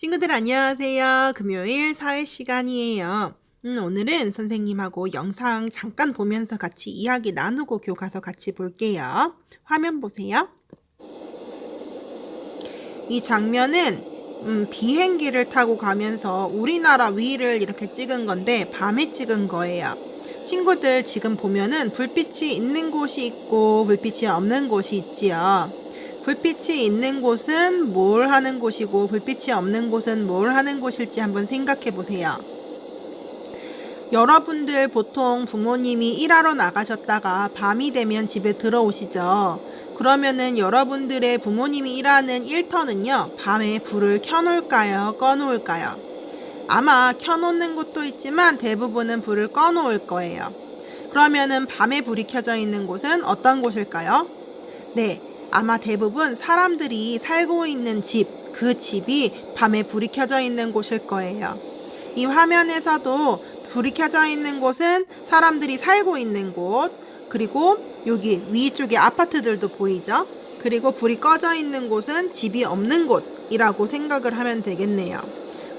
친구들 안녕하세요. 금요일 사회 시간이에요. 음, 오늘은 선생님하고 영상 잠깐 보면서 같이 이야기 나누고 교과서 같이 볼게요. 화면 보세요. 이 장면은 음, 비행기를 타고 가면서 우리나라 위를 이렇게 찍은 건데 밤에 찍은 거예요. 친구들 지금 보면은 불빛이 있는 곳이 있고 불빛이 없는 곳이 있지요. 불빛이 있는 곳은 뭘 하는 곳이고 불빛이 없는 곳은 뭘 하는 곳일지 한번 생각해 보세요. 여러분들 보통 부모님이 일하러 나가셨다가 밤이 되면 집에 들어오시죠. 그러면은 여러분들의 부모님이 일하는 일터는요, 밤에 불을 켜놓을까요? 꺼놓을까요? 아마 켜놓는 곳도 있지만 대부분은 불을 꺼놓을 거예요. 그러면은 밤에 불이 켜져 있는 곳은 어떤 곳일까요? 네, 아마 대부분 사람들이 살고 있는 집, 그 집이 밤에 불이 켜져 있는 곳일 거예요. 이 화면에서도 불이 켜져 있는 곳은 사람들이 살고 있는 곳, 그리고 여기 위쪽에 아파트들도 보이죠? 그리고 불이 꺼져 있는 곳은 집이 없는 곳이라고 생각을 하면 되겠네요.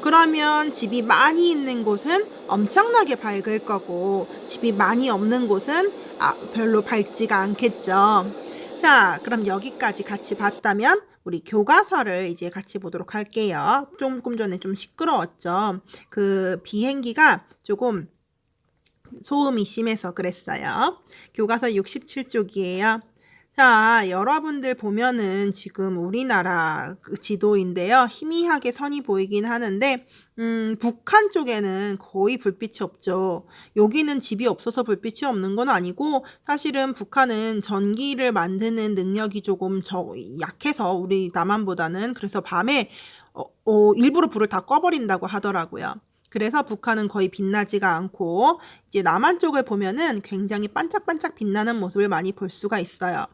그러면 집이 많이 있는 곳은 엄청나게 밝을 거고, 집이 많이 없는 곳은 아, 별로 밝지가 않겠죠. 자, 그럼 여기까지 같이 봤다면 우리 교과서를 이제 같이 보도록 할게요. 조금 전에 좀 시끄러웠죠. 그 비행기가 조금 소음이 심해서 그랬어요. 교과서 67쪽이에요. 자, 여러분들 보면은 지금 우리나라 그 지도인데요. 희미하게 선이 보이긴 하는데, 음, 북한 쪽에는 거의 불빛이 없죠. 여기는 집이 없어서 불빛이 없는 건 아니고, 사실은 북한은 전기를 만드는 능력이 조금 저, 약해서 우리 남한보다는 그래서 밤에 어, 어, 일부러 불을 다 꺼버린다고 하더라고요. 그래서 북한은 거의 빛나지가 않고 이제 남한 쪽을 보면은 굉장히 반짝반짝 빛나는 모습을 많이 볼 수가 있어요.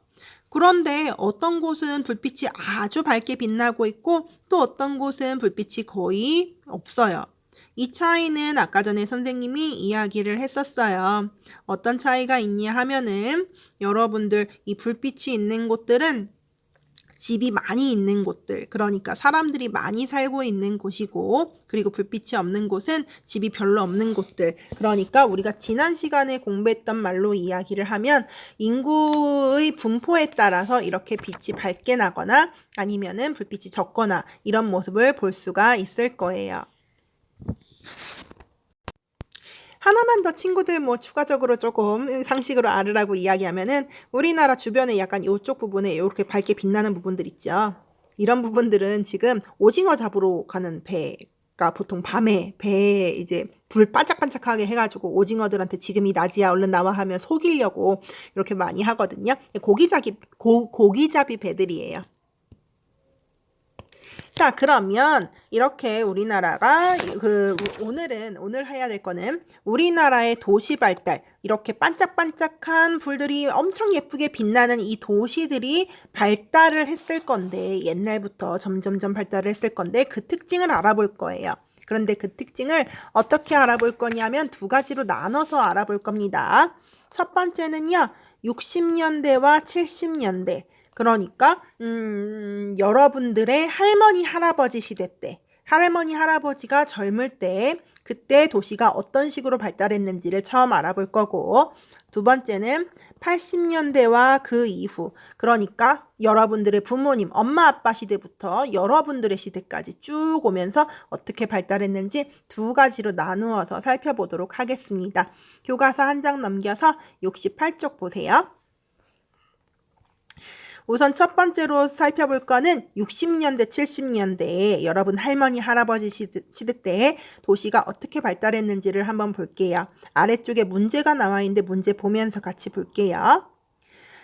그런데 어떤 곳은 불빛이 아주 밝게 빛나고 있고 또 어떤 곳은 불빛이 거의 없어요. 이 차이는 아까 전에 선생님이 이야기를 했었어요. 어떤 차이가 있냐 하면은 여러분들 이 불빛이 있는 곳들은 집이 많이 있는 곳들, 그러니까 사람들이 많이 살고 있는 곳이고, 그리고 불빛이 없는 곳은 집이 별로 없는 곳들. 그러니까 우리가 지난 시간에 공부했던 말로 이야기를 하면 인구의 분포에 따라서 이렇게 빛이 밝게 나거나 아니면은 불빛이 적거나 이런 모습을 볼 수가 있을 거예요. 하나만 더 친구들 뭐 추가적으로 조금 상식으로 알으라고 이야기하면은 우리나라 주변에 약간 이쪽 부분에 이렇게 밝게 빛나는 부분들 있죠. 이런 부분들은 지금 오징어 잡으러 가는 배가 보통 밤에 배에 이제 불 반짝반짝하게 해가지고 오징어들한테 지금이 낮이야 얼른 나와 하면 속이려고 이렇게 많이 하거든요. 고기잡이 고, 고기잡이 배들이에요. 자, 그러면 이렇게 우리나라가 그 오늘은 오늘 해야 될 거는 우리나라의 도시 발달 이렇게 반짝반짝한 불들이 엄청 예쁘게 빛나는 이 도시들이 발달을 했을 건데 옛날부터 점점점 발달을 했을 건데 그 특징을 알아볼 거예요. 그런데 그 특징을 어떻게 알아볼 거냐면 두 가지로 나눠서 알아볼 겁니다. 첫 번째는요. 60년대와 70년대 그러니까 음, 여러분들의 할머니 할아버지 시대 때 할머니 할아버지가 젊을 때 그때 도시가 어떤 식으로 발달했는지를 처음 알아볼 거고 두 번째는 80년대와 그 이후 그러니까 여러분들의 부모님 엄마 아빠 시대부터 여러분들의 시대까지 쭉 오면서 어떻게 발달했는지 두 가지로 나누어서 살펴보도록 하겠습니다. 교과서 한 장 넘겨서 68쪽 보세요. 우선 첫 번째로 살펴볼 거는 60년대, 70년대에 여러분 할머니, 할아버지 시대, 때 도시가 어떻게 발달했는지를 한번 볼게요. 아래쪽에 문제가 나와 있는데 문제 보면서 같이 볼게요.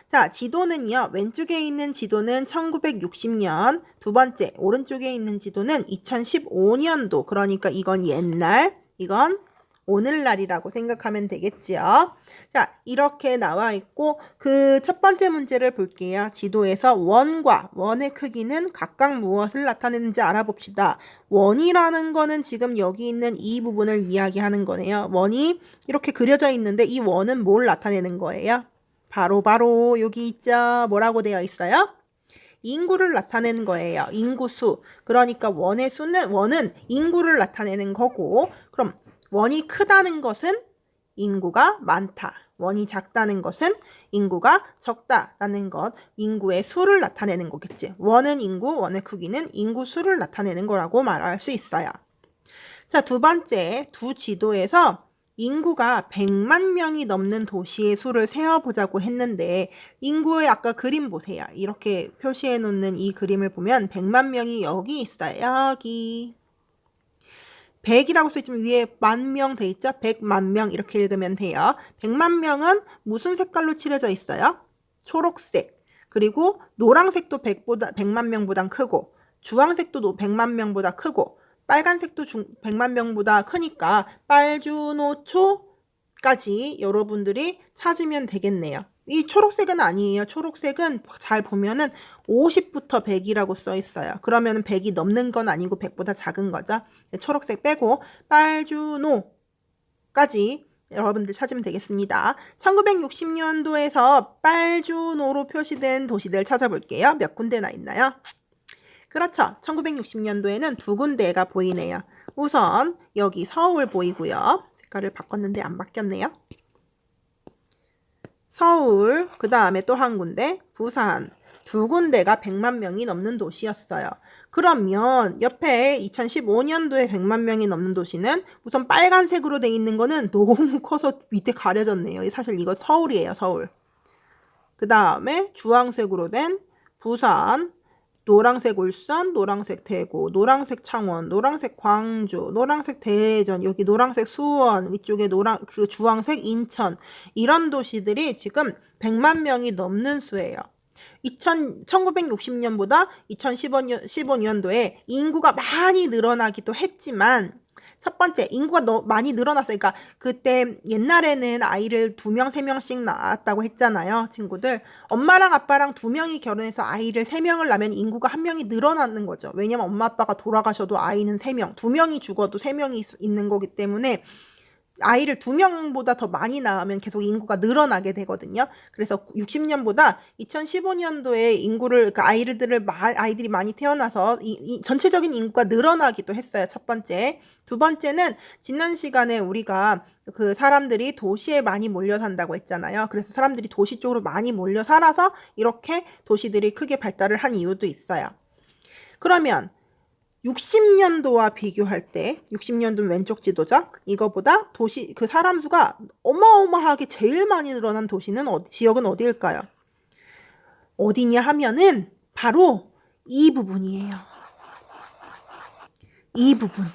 자, 지도는요, 왼쪽에 있는 지도는 1960년, 두 번째, 오른쪽에 있는 지도는 2015년도, 그러니까 이건 옛날, 이건 오늘날이라고 생각하면 되겠지요. 자, 이렇게 나와 있고 그 첫 번째 문제를 볼게요. 지도에서 원과 원의 크기는 각각 무엇을 나타내는지 알아봅시다. 원이라는 거는 지금 여기 있는 이 부분을 이야기하는 거네요. 원이 이렇게 그려져 있는데 이 원은 뭘 나타내는 거예요? 바로 바로 여기 있죠. 뭐라고 되어 있어요? 인구를 나타내는 거예요. 인구수. 그러니까 원의 수는 원은 인구를 나타내는 거고 그럼 원이 크다는 것은 인구가 많다. 원이 작다는 것은 인구가 적다라는 것, 인구의 수를 나타내는 거겠지. 원은 인구, 원의 크기는 인구 수를 나타내는 거라고 말할 수 있어요. 자, 두 번째, 두 지도에서 인구가 100만 명이 넘는 도시의 수를 세어보자고 했는데, 인구의 아까 그림 보세요. 이렇게 표시해 놓는 이 그림을 보면 100만 명이 여기 있어요. 여기. 100이라고 써있지만 위에 만 명 돼 있죠? 100만 명 이렇게 읽으면 돼요. 100만 명은 무슨 색깔로 칠해져 있어요? 초록색. 그리고 노란색도 100보다 100만 명보다 크고 주황색도 100만 명보다 크고 빨간색도 중, 100만 명보다 크니까 빨주노초 까지 여러분들이 찾으면 되겠네요. 이 초록색은 아니에요. 초록색은 잘 보면은 50부터 100이라고 써 있어요. 그러면 100이 넘는 건 아니고 100보다 작은 거죠. 네, 초록색 빼고 빨주노까지 여러분들 찾으면 되겠습니다. 1960년도에서 빨주노로 표시된 도시들 찾아볼게요. 몇 군데나 있나요? 그렇죠. 1960년도에는 두 군데가 보이네요. 우선 여기 서울 보이고요. 색깔을 바꿨는데 안 바뀌었네요. 서울, 그 다음에 또 한 군데, 부산. 두 군데가 100만 명이 넘는 도시였어요. 그러면 옆에 2015년도에 100만 명이 넘는 도시는 우선 빨간색으로 돼 있는 거는 너무 커서 밑에 가려졌네요. 사실 이거 서울이에요, 서울. 그 다음에 주황색으로 된 부산, 노랑색 울산, 노랑색 대구, 노랑색 창원, 노랑색 광주, 노랑색 대전, 여기 노랑색 수원, 이쪽에 노랑 그 주황색 인천 이런 도시들이 지금 100만 명이 넘는 수예요. 2000, 1960년보다 2015년 15년도에 인구가 많이 늘어나기도 했지만 첫 번째 인구가 너, 많이 늘어났어요. 그러니까 그때 옛날에는 아이를 두 명, 세 명씩 낳았다고 했잖아요. 친구들. 엄마랑 아빠랑 두 명이 결혼해서 아이를 세 명을 낳으면 인구가 한 명이 늘어나는 거죠. 왜냐면 엄마 아빠가 돌아가셔도 아이는 세 명, 두 명이 죽어도 세 명이 있는 거기 때문에 아이를 두 명보다 더 많이 낳으면 계속 인구가 늘어나게 되거든요. 그래서 60년보다 2015년도에 인구를 그 아이들을 아이들이 많이 태어나서 이, 이 전체적인 인구가 늘어나기도 했어요. 첫 번째. 두 번째는 지난 시간에 우리가 그 사람들이 도시에 많이 몰려 산다고 했잖아요. 그래서 사람들이 도시 쪽으로 많이 몰려 살아서 이렇게 도시들이 크게 발달을 한 이유도 있어요. 그러면 60년도와 비교할 때 60년도는 왼쪽 지도죠. 이거보다 도시 그 사람 수가 어마어마하게 제일 많이 늘어난 도시는 어디, 지역은 어디일까요? 어디냐 하면은 바로 이 부분이에요. 이 부분.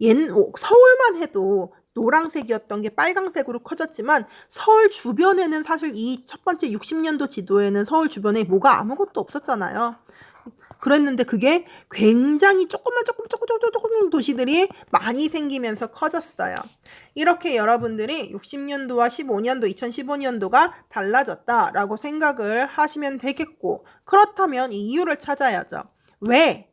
옛 서울만 해도 노란색이었던 게 빨강색으로 커졌지만 서울 주변에는 사실 이 첫 번째 60년도 지도에는 서울 주변에 뭐가 아무것도 없었잖아요. 그랬는데 그게 굉장히 조금만 조금 조금 조금 조금 도시들이 많이 생기면서 커졌어요. 이렇게 여러분들이 60년도와 15년도, 2015년도가 달라졌다라고 생각을 하시면 되겠고 그렇다면 이 이유를 찾아야죠. 왜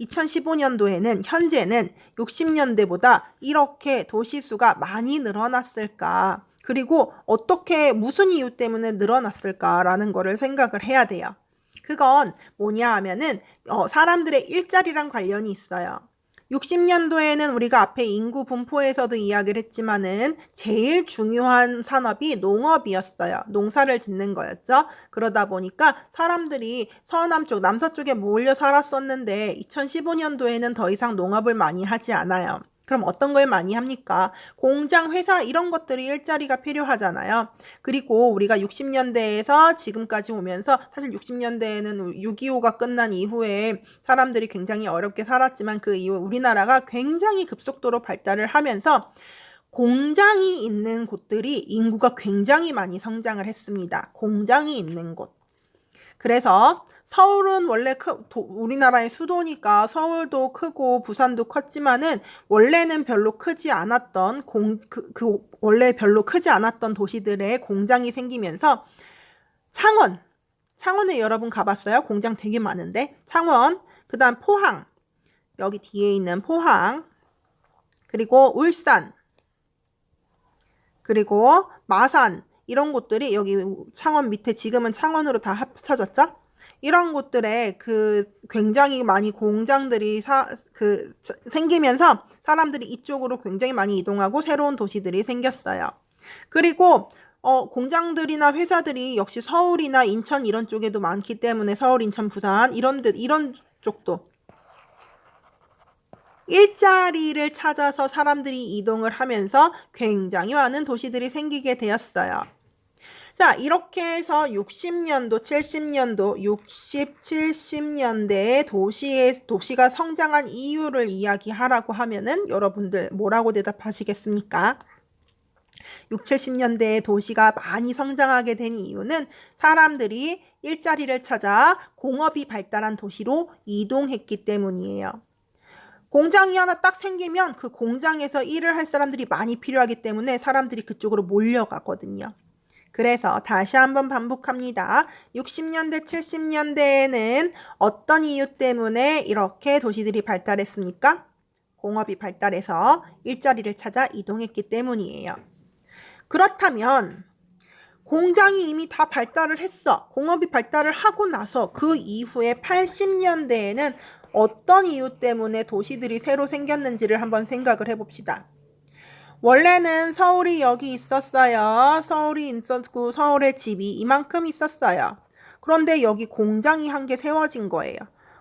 2015년도에는 현재는 60년대보다 이렇게 도시수가 많이 늘어났을까? 그리고 어떻게 무슨 이유 때문에 늘어났을까라는 거를 생각을 해야 돼요. 그건 뭐냐 하면은 어, 사람들의 일자리랑 관련이 있어요. 60년도에는 우리가 앞에 인구 분포에서도 이야기를 했지만은 제일 중요한 산업이 농업이었어요. 농사를 짓는 거였죠. 그러다 보니까 사람들이 서남쪽, 남서쪽에 몰려 살았었는데 2015년도에는 더 이상 농업을 많이 하지 않아요. 그럼 어떤 걸 많이 합니까? 공장, 회사 이런 것들이 일자리가 필요하잖아요. 그리고 우리가 60년대에서 지금까지 오면서 사실 60년대에는 6.25가 끝난 이후에 사람들이 굉장히 어렵게 살았지만 그 이후 우리나라가 굉장히 급속도로 발달을 하면서 공장이 있는 곳들이 인구가 굉장히 많이 성장을 했습니다. 공장이 있는 곳. 그래서 서울은 원래 크, 도, 우리나라의 수도니까 서울도 크고 부산도 컸지만은 원래는 별로 크지 않았던 공, 그, 그 원래 별로 크지 않았던 도시들의 공장이 생기면서 창원, 창원에 여러분 가봤어요? 공장 되게 많은데 창원, 그 다음 포항, 여기 뒤에 있는 포항, 그리고 울산, 그리고 마산 이런 곳들이 여기 창원 밑에 지금은 창원으로 다 합쳐졌죠? 이런 곳들에 그 굉장히 많이 공장들이 사, 그 생기면서 사람들이 이쪽으로 굉장히 많이 이동하고 새로운 도시들이 생겼어요. 그리고 어, 공장들이나 회사들이 역시 서울이나 인천 이런 쪽에도 많기 때문에 서울, 인천, 부산 이런 데 이런 쪽도 일자리를 찾아서 사람들이 이동을 하면서 굉장히 많은 도시들이 생기게 되었어요. 자, 이렇게 해서 60년도, 70년도, 60, 70년대에 도시의, 도시가 성장한 이유를 이야기하라고 하면은 여러분들 뭐라고 대답하시겠습니까? 6, 70년대에 도시가 많이 성장하게 된 이유는 사람들이 일자리를 찾아 공업이 발달한 도시로 이동했기 때문이에요. 공장이 하나 딱 생기면 그 공장에서 일을 할 사람들이 많이 필요하기 때문에 사람들이 그쪽으로 몰려가거든요. 그래서 다시 한번 반복합니다. 60년대, 70년대에는 어떤 이유 때문에 이렇게 도시들이 발달했습니까? 공업이 발달해서 일자리를 찾아 이동했기 때문이에요. 그렇다면 공장이 이미 다 발달을 했어. 공업이 발달을 하고 나서 그 이후에 80년대에는 어떤 이유 때문에 도시들이 새로 생겼는지를 한번 생각을 해봅시다. 원래는 서울이 여기 있었어요. 서울이 있었고 서울에 집이 이만큼 있었어요. 그런데 여기 공장이 한 개 세워진 거예요.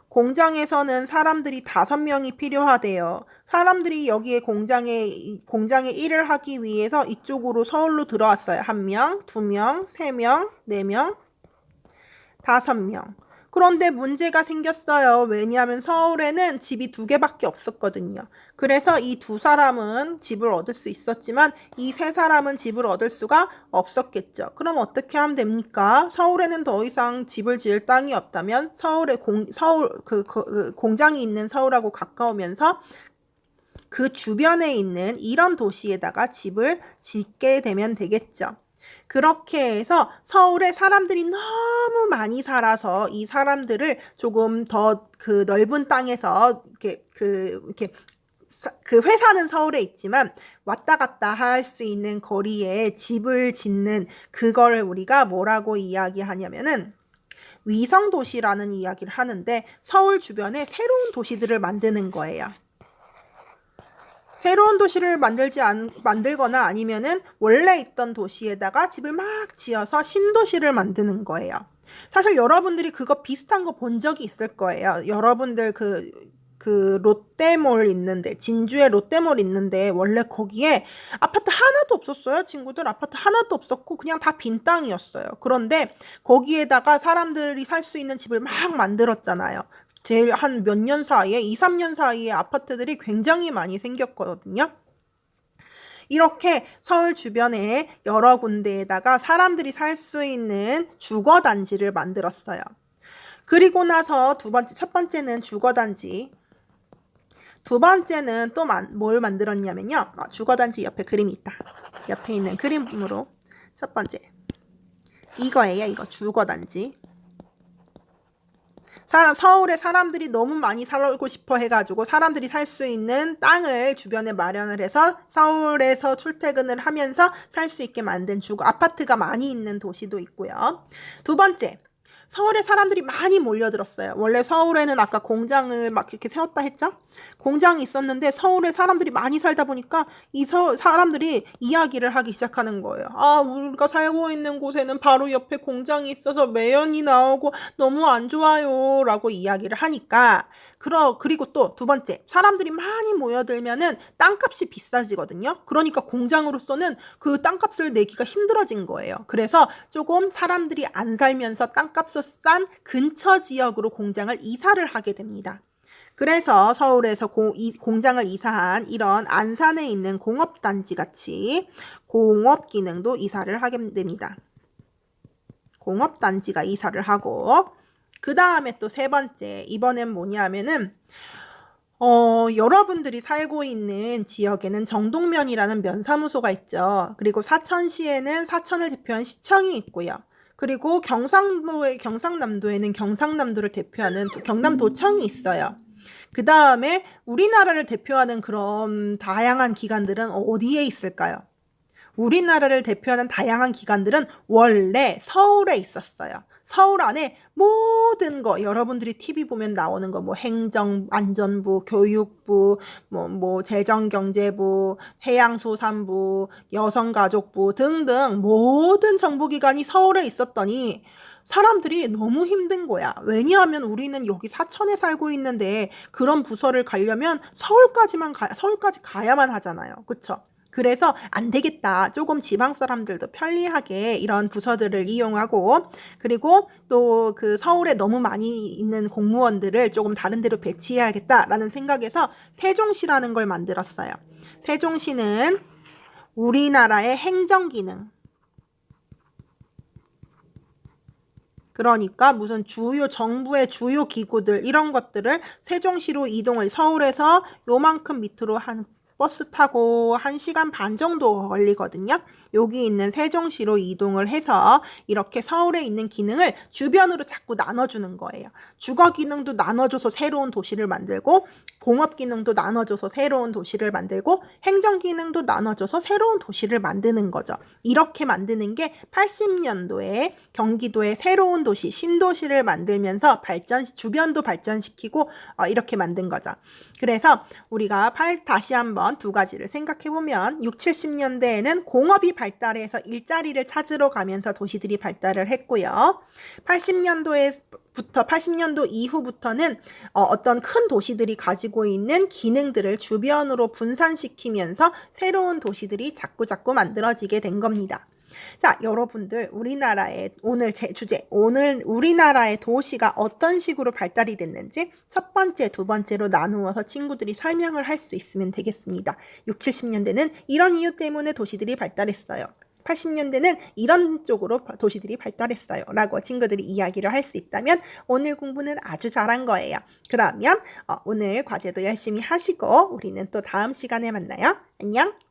공장에서는 사람들이 다섯 명이 필요하대요. 사람들이 여기에 공장에 공장에 일을 하기 위해서 이쪽으로 서울로 들어왔어요. 한 명, 두 명, 세 명, 네 명, 다섯 명. 그런데 문제가 생겼어요. 왜냐하면 서울에는 집이 두 개밖에 없었거든요. 그래서 이 두 사람은 집을 얻을 수 있었지만 이 세 사람은 집을 얻을 수가 없었겠죠. 그럼 어떻게 하면 됩니까? 서울에는 더 이상 집을 지을 땅이 없다면 서울에 공, 서울 그, 그, 그 공장이 있는 서울하고 가까우면서 그 주변에 있는 이런 도시에다가 집을 짓게 되면 되겠죠. 그렇게 해서 서울에 사람들이 너무 많이 살아서 이 사람들을 조금 더 그 넓은 땅에서 이렇게 그 이렇게 그 회사는 서울에 있지만 왔다 갔다 할 수 있는 거리에 집을 짓는 그걸 우리가 뭐라고 이야기하냐면은 위성 도시라는 이야기를 하는데 서울 주변에 새로운 도시들을 만드는 거예요. 새로운 도시를 만들지 않, 만들거나 아니면은 원래 있던 도시에다가 집을 막 지어서 신도시를 만드는 거예요. 사실 여러분들이 그거 비슷한 거 본 적이 있을 거예요. 여러분들 그, 그 롯데몰 있는데, 진주에 롯데몰 있는데, 원래 거기에 아파트 하나도 없었어요. 친구들 아파트 하나도 없었고, 그냥 다 빈 땅이었어요. 그런데 거기에다가 사람들이 살 수 있는 집을 막 만들었잖아요. 제일 한 몇 년 사이에 2, 3년 사이에 아파트들이 굉장히 많이 생겼거든요. 이렇게 서울 주변에 여러 군데에다가 사람들이 살 수 있는 주거 단지를 만들었어요. 그리고 나서 두 번째, 첫 번째는 주거 단지. 두 번째는 또 뭘 만들었냐면요. 어, 주거 단지 옆에 그림이 있다. 옆에 있는 그림으로 첫 번째. 이거예요. 이거 주거 단지. 사람, 서울에 사람들이 너무 많이 살고 싶어 해가지고 사람들이 살 수 있는 땅을 주변에 마련을 해서 서울에서 출퇴근을 하면서 살 수 있게 만든 주거 아파트가 많이 있는 도시도 있고요. 두 번째, 서울에 사람들이 많이 몰려들었어요. 원래 서울에는 아까 공장을 막 이렇게 세웠다 했죠? 공장이 있었는데 서울에 사람들이 많이 살다 보니까 이 서, 사람들이 이야기를 하기 시작하는 거예요. 아, 우리가 살고 있는 곳에는 바로 옆에 공장이 있어서 매연이 나오고 너무 안 좋아요. 라고 이야기를 하니까 그러, 그리고 또 두 번째, 사람들이 많이 모여들면은 땅값이 비싸지거든요. 그러니까 공장으로서는 그 땅값을 내기가 힘들어진 거예요. 그래서 조금 사람들이 안 살면서 땅값을 싼 근처 지역으로 공장을 이사를 하게 됩니다. 그래서 서울에서 고, 이, 공장을 이사한 이런 안산에 있는 공업단지 같이 공업 기능도 이사를 하게 됩니다. 공업단지가 이사를 하고 그 다음에 또 세 번째 이번엔 뭐냐면은 어, 여러분들이 살고 있는 지역에는 정동면이라는 면사무소가 있죠. 그리고 사천시에는 사천을 대표한 시청이 있고요. 그리고 경상도에 경상남도에는 경상남도를 대표하는 경남도청이 있어요. 그 다음에 우리나라를 대표하는 그런 다양한 기관들은 어디에 있을까요? 우리나라를 대표하는 다양한 기관들은 원래 서울에 있었어요. 서울 안에 모든 거 여러분들이 TV 보면 나오는 거 뭐 행정 안전부, 교육부, 뭐뭐 재정 경제부, 해양수산부, 여성가족부 등등 모든 정부 기관이 서울에 있었더니 사람들이 너무 힘든 거야. 왜냐하면 우리는 여기 사천에 살고 있는데 그런 부서를 가려면 서울까지만 가, 서울까지 가야만 하잖아요. 그쵸? 그래서 안 되겠다. 조금 지방 사람들도 편리하게 이런 부서들을 이용하고 그리고 또 그 서울에 너무 많이 있는 공무원들을 조금 다른 데로 배치해야겠다라는 생각에서 세종시라는 걸 만들었어요. 세종시는 우리나라의 행정 기능 그러니까 무슨 주요 정부의 주요 기구들 이런 것들을 세종시로 이동을 서울에서 요만큼 밑으로 한 버스 타고 1시간 반 정도 걸리거든요. 여기 있는 세종시로 이동을 해서 이렇게 서울에 있는 기능을 주변으로 자꾸 나눠주는 거예요. 주거 기능도 나눠줘서 새로운 도시를 만들고 공업 기능도 나눠줘서 새로운 도시를 만들고 행정 기능도 나눠줘서 새로운 도시를 만드는 거죠. 이렇게 만드는 게 80년도에 경기도의 새로운 도시, 신도시를 만들면서 발전, 주변도 발전시키고 어, 이렇게 만든 거죠. 그래서 우리가 팔, 다시 한번 두 가지를 생각해 보면 6, 70년대에는 공업이 발 달해서 일자리를 찾으러 가면서 도시들이 발달을 했고요. 80년도에부터 80년도 이후부터는 어, 어떤 큰 도시들이 가지고 있는 기능들을 주변으로 분산시키면서 새로운 도시들이 자꾸 자꾸 만들어지게 된 겁니다. 자, 여러분들, 우리나라의 오늘 제 주제, 오늘 우리나라의 도시가 어떤 식으로 발달이 됐는지 첫 번째, 두 번째로 나누어서 친구들이 설명을 할 수 있으면 되겠습니다. 6, 70년대는 이런 이유 때문에 도시들이 발달했어요. 80년대는 이런 쪽으로 도시들이 발달했어요. 라고 친구들이 이야기를 할 수 있다면 오늘 공부는 아주 잘한 거예요. 그러면 어, 오늘 과제도 열심히 하시고 우리는 또 다음 시간에 만나요. 안녕!